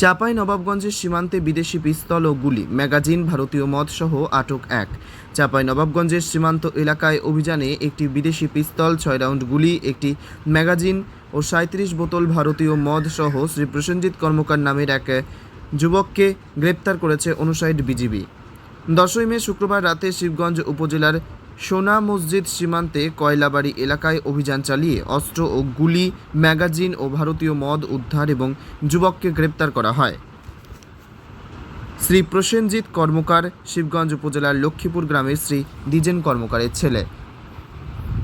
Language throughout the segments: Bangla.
চাপাই নবাবগঞ্জের সীমান্তে বিদেশি পিস্তল ও গুলি, ম্যাগাজিন, ভারতীয় মদ সহ আটক এক। চাপাই নবাবগঞ্জের সীমান্ত এলাকায় অভিযানে একটি বিদেশি পিস্তল, ছয় রাউন্ড গুলি, একটি ম্যাগাজিন ও সাঁত্রিশ বোতল ভারতীয় মদ সহ শ্রী প্রসেনজিৎ কর্মকার নামের এক যুবককে গ্রেপ্তার করেছে অনুসাইড বিজিবি। দশই মে শুক্রবার রাতে শিবগঞ্জ উপজেলার সোনা মসজিদ সীমান্তে কয়লাবাড়ি এলাকায় অভিযান চালিয়ে অস্ত্র ও গুলি, ম্যাগাজিন ও ভারতীয় মদ উদ্ধার এবং যুবককে গ্রেপ্তার করা হয়। শ্রী প্রসেনজিৎ কর্মকার, শিবগঞ্জ উপজেলার লক্ষ্মীপুর গ্রামের শ্রী দ্বিজেন কর্মকারের ছেলে।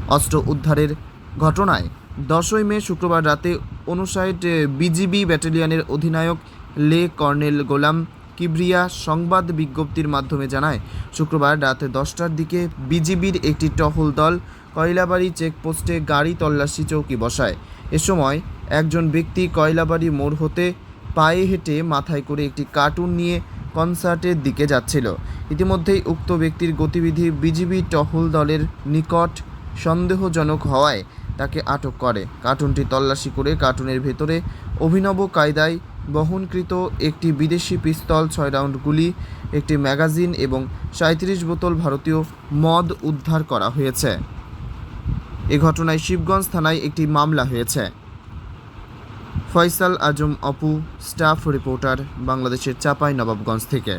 অস্ত্র উদ্ধারের ঘটনায় দশই মে শুক্রবার রাতে অনুসাইড বিজিবি ব্যাটালিয়নের অধিনায়ক লে কর্নেল গোলাম কিবরিয়া সংবাদ বিজ্ঞপ্তির মাধ্যমে জানায়, শুক্রবার রাত দশটার দিকে বিজিবির একটি টহল দল কয়লাবাড়ি চেকপোস্টে গাড়ি তল্লাশি চৌকি বসায়। এ সময় একজন ব্যক্তি কয়লাবাড়ি মোড় হতে পায়ে হেঁটে মাথায় করে একটি কার্টুন নিয়ে কনসার্টের দিকে যাচ্ছিল। ইতিমধ্যেই উক্ত ব্যক্তির গতিবিধি বিজিবি টহল দলের নিকট সন্দেহজনক হওয়ায় তাকে আটক করে। কার্টুনটি তল্লাশি করে কার্টুনের ভেতরে অভিনব কায়দায় বহনকৃত একটি বিদেশি পিস্তল ছয় রাউন্ড গুলি, একটি ম্যাগাজিন এবং সাঁত্রিশ বোতল ভারতীয় মদ উদ্ধার করা হয়েছে। এ ঘটনায় শিবগঞ্জ থানায় একটি মামলা হয়েছে। ফয়সাল আজম অপু, স্টাফ রিপোর্টার, বাংলাদেশের চাপাই নবাবগঞ্জ থেকে।